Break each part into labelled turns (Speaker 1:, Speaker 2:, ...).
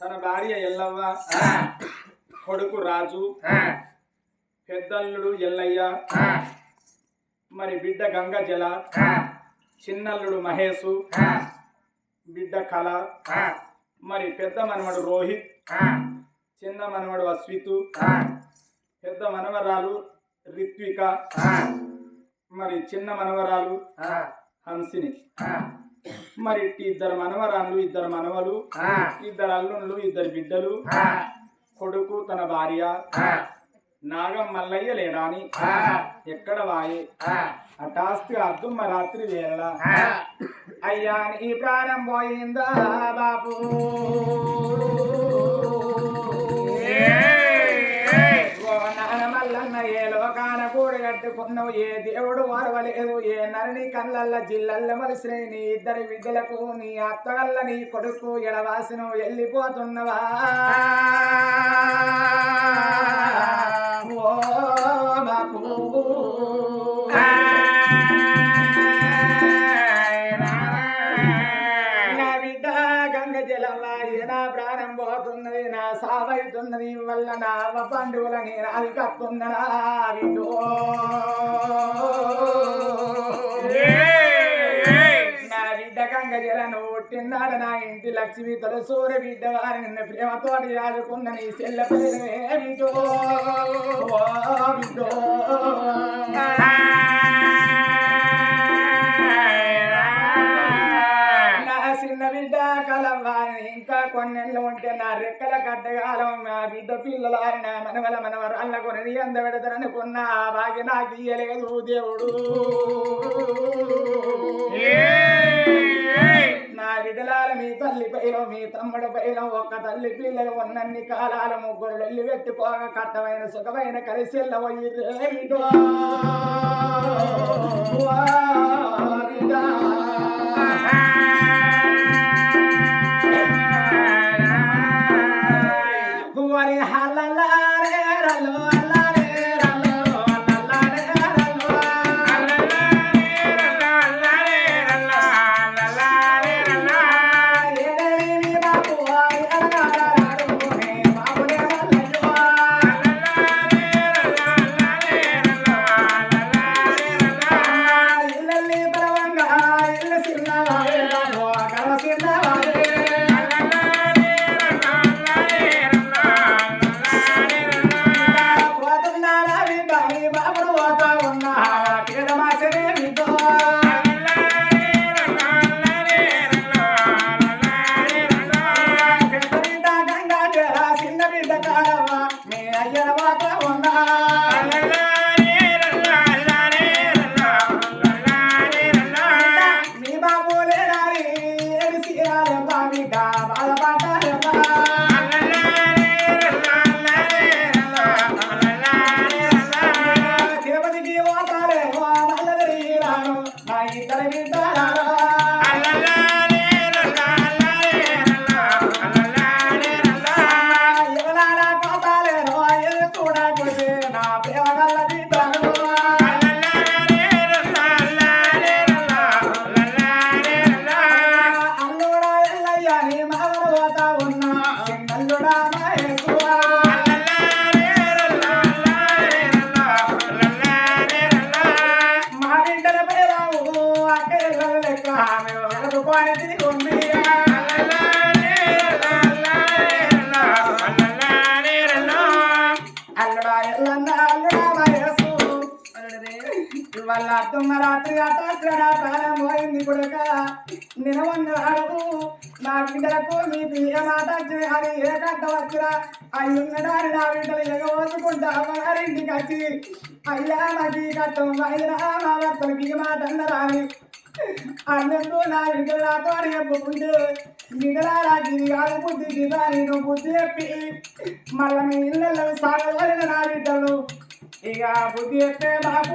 Speaker 1: తన భార్య ఎల్లవ్వ కొడుకు రాజు పెద్దల్లుడు ఎల్లయ్య మరి బిడ్డ గంగ జల చిన్నల్లుడు మహేషు బిడ్డ కళ మరి పెద్ద మనవడు రోహిత్ చిన్న మనవడు అశ్వితు పెద్ద మనవరాలు రిత్విక మరి చిన్న మనవరాలు హంసిని. మరి ఇద్దరు మనవరాళ్ళు ఇద్దరు మనవలు ఇద్దరు అల్లుళ్ళు ఇద్దరు బిడ్డలు కొడుకు తన భార్య నాగం మల్లయ్య లేడా అని ఎక్కడ వాయే? హఠాస్తు అర్ధుమ్మ రాత్రి వేళ అయ్యా నీ ప్రాణం పోయిందా బాబు? కూడి ఏ దేవుడు వారవలేదు ఏ నరుని కళ్ళల్ల జిల్లల్ల మలిసిన నీ ఇద్దరి విద్యలకు నీ అత్తగల్ల నీ కొడుకు ఎడవాసిన వెళ్ళిపోతున్నవా ఓ బాపు సావైతున్నది వల్ల నా అవ్వ పండుగల నేను అది కత్తున్నదా బిడ్డో నా బిడ్డ గంగ జలను పుట్టినాడు నా ఇంటి లక్ష్మి తొలసూర బిడ్డ వారి నిన్న ప్రేమతో ఆదుకున్న నీ చెల్ల పేరే ఓ బిడ్డో కొన్నెళ్ళు ఉంటే నా రెక్కల కట్టగాలం నా బిడ్డ పిల్లలారి నా మనవల మనవరాళ్ళ కొని అంద పెడతారనుకున్న భాగ్య నాకు ఇయ్యలేదు దేవుడు. నా బిడ్డలాల మీ తల్లి పైలో మీ తమ్ముడు పైలో ఒక్క తల్లి పిల్లలు ఉన్నన్ని కాలాల ముగ్గురు వెళ్ళి పెట్టుకోక కట్టమైన సుఖమైన కలిసిల్ల పోయి అత్తమ్మ రాత్రి అటాశ్రణ ప్రాణం పోయింది కొడుక. నిలవన్నాడు నా బిడ్డలకు మీ ఏ మాట అది ఏ కట్ట వచ్చినా అయ్యున్నదాని నా బిడ్డలు ఎగవోసుకుంటా అమ్మగారింటికి వచ్చి అయ్యా నాకు ఈ కట్టం అయినా మా భర్తలకి ఈ మాట అన్నరాని అన్నట్టు నా బిడ్డలతో చెప్పుకుంటే బిడ్డలారా ఇది కాదు బుద్ధి దాని నువ్వు బుద్ధి చెప్పి మళ్ళీ మీ ఇళ్ళలో సాగవలిన నా బిడ్డలు. ఇక బుద్ధి చెప్పే బాపు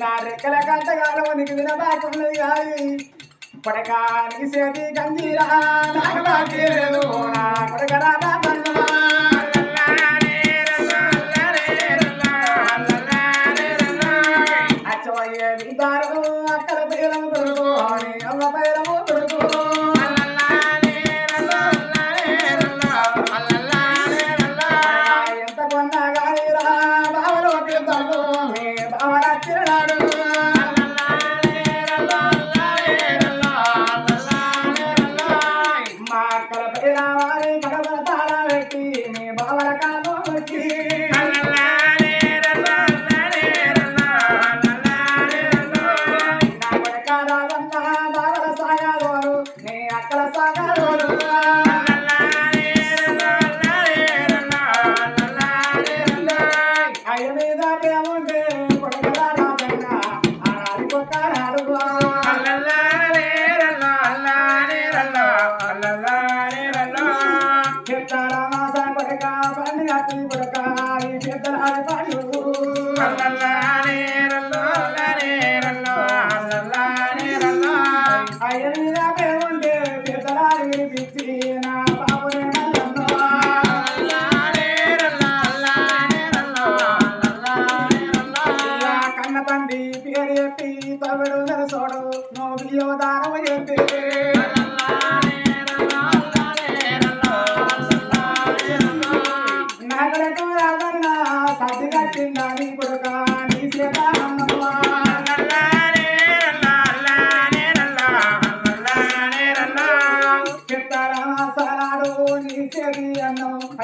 Speaker 1: నా రెక్కల కంటగాలు నీకు వినబాకున్నది కాదు. కొడకానికి సేతి గంజీరా నాకు బాకీ లేదు నా కొడుక రాదన్న అచ్చవయ్యే విధారు అక్కల పేరము దొరుకు అమ్మ పేరము దొరుకు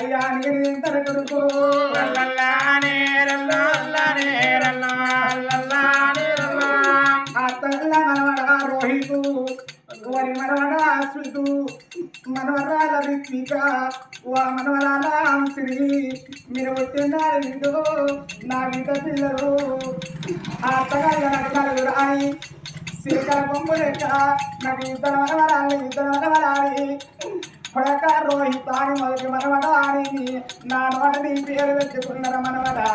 Speaker 1: అయ్యా నీరు ఇంతరు కొడుకు. అత్తల్ల మనవడ రోహితు వరి మనవడ అశ్వితు మనవరాల రిత్విక వా మనవరాల శ్రీ మీరు వచ్చినారు వీడు నా బిడ్డ పిల్లలు. ఆ అత్తగారి నలుగురు రాయి. శ్రీకర బొమ్మ లెక్క నాకు ఇద్దరు మనవరాలు ఇద్దరు మనవరాలి కొడక రోహిత్ అని మొదటి మనవడ అని నా నోట నీ పేరు పెట్టుకున్నారు మనవడా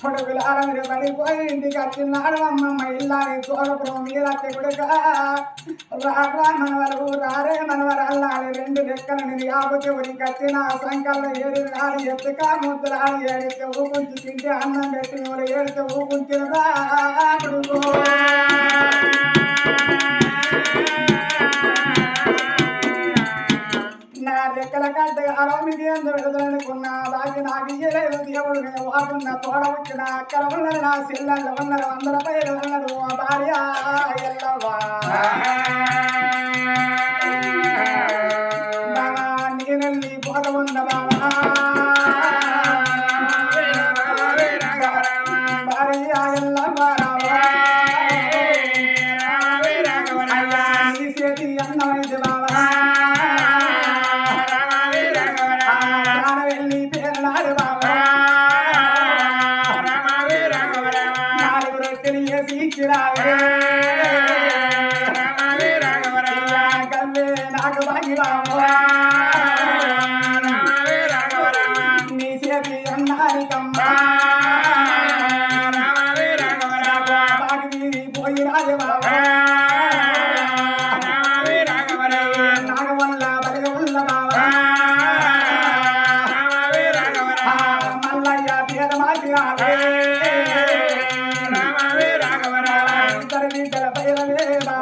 Speaker 1: కొడుకులార మీరు పడిపోయి ఇంటికి వచ్చినాడు అమ్మమ్మ ఇల్లాని తోడపురం మీరత్తే కొడుక రారా మనవరు రారే మనవరు అల్లాలి రెండు లెక్కలు నేను యాపతి ఉనికి వచ్చిన సంకల్ల ఏడు నాడు ఎత్తుక ముద్దులాడి ఏడితే ఊకుంచి తింటే అన్నం పెట్టి నువ్వు ఏడితే ఊకుంచిన రా కొడుకు కంటే అరవమిది ఎందు విడుదలనుకున్నా బాకి నాకు ఇయ్యలేదు దేవుడు నేను వాడున్న తోడ వచ్చిన అక్కడ ఉన్నది నా సిల్లలు ఉన్నారు వందల పైలు ఉన్నారు మా భార్య ఎల్లవా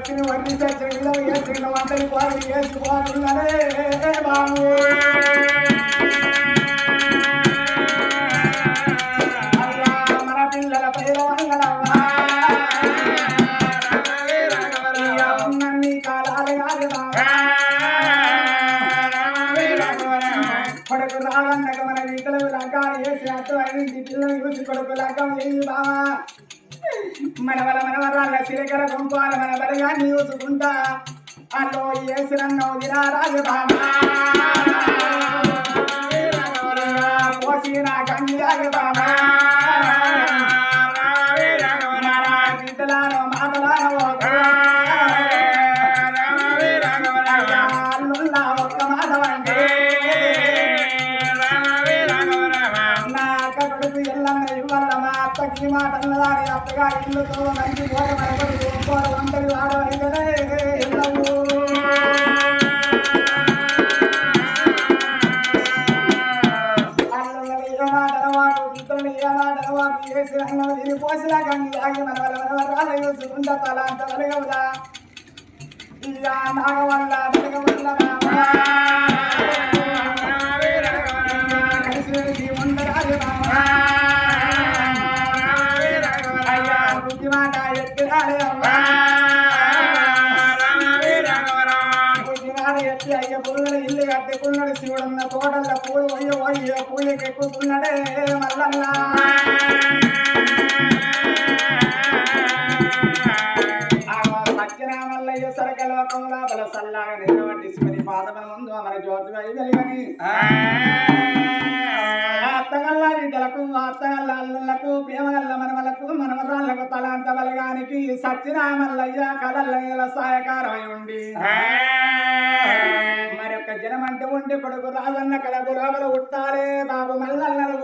Speaker 1: వడ్డీ సచ్చిన విలువ వేసిన వంటలు కోరి వేసుకోవాలన్నారే బాబు? మన పిల్లల పేర వంగలవ్వా కొడుకు రావన్నక మన వీటిలో లగ్గాలు వేసి అటు పిల్లలు చూసి కొడుకు వేయి బావా. మన వల మనవరాళ్ళ సిరికర గుంపాల మన బలిగా చూసుకుంటా అలో వేసిరన్నో దినారాజు బావా పోసిన గంగాగ బావా అనవాడు బిడ్డలని ఏ మాట అనవాడు చేసి అన్నం తిని పోసినా కానీ ఆగి మన వల్ల మన వల్ల చూసుకుంటా తల అంత వెలగవులా ఇక నాగవల్ల వెలగవల్ల కలిసి బుద్ధి ఎత్తి అయ్య పురుగుల ఇల్లు కట్టుకున్నాడు శివుడున్న తోటల్లో పూలు పోయి పోయి పూలకి ఎక్కుతున్నాడే మల్లన్నా లోకంలో బల సల్లాగా నిలబడి స్మరి పాదముల ముందు అమర జ్యోతి వెలిగని. అత్తగల్ల బిడ్డలకు అత్తగల్ల అల్లులకు ప్రేమగల్ల మనవలకు మనవరాళ్ళకు తలాంత బలగానికి సత్యనామల్లయ్య కలల్లయ్యల సహాయకారమై ఉండి. మరి యొక్క జనం అంటే ఉండి కొడుకు రాజన్న కడకు లోపల ఉట్టాలే బాబు మల్లన్నలు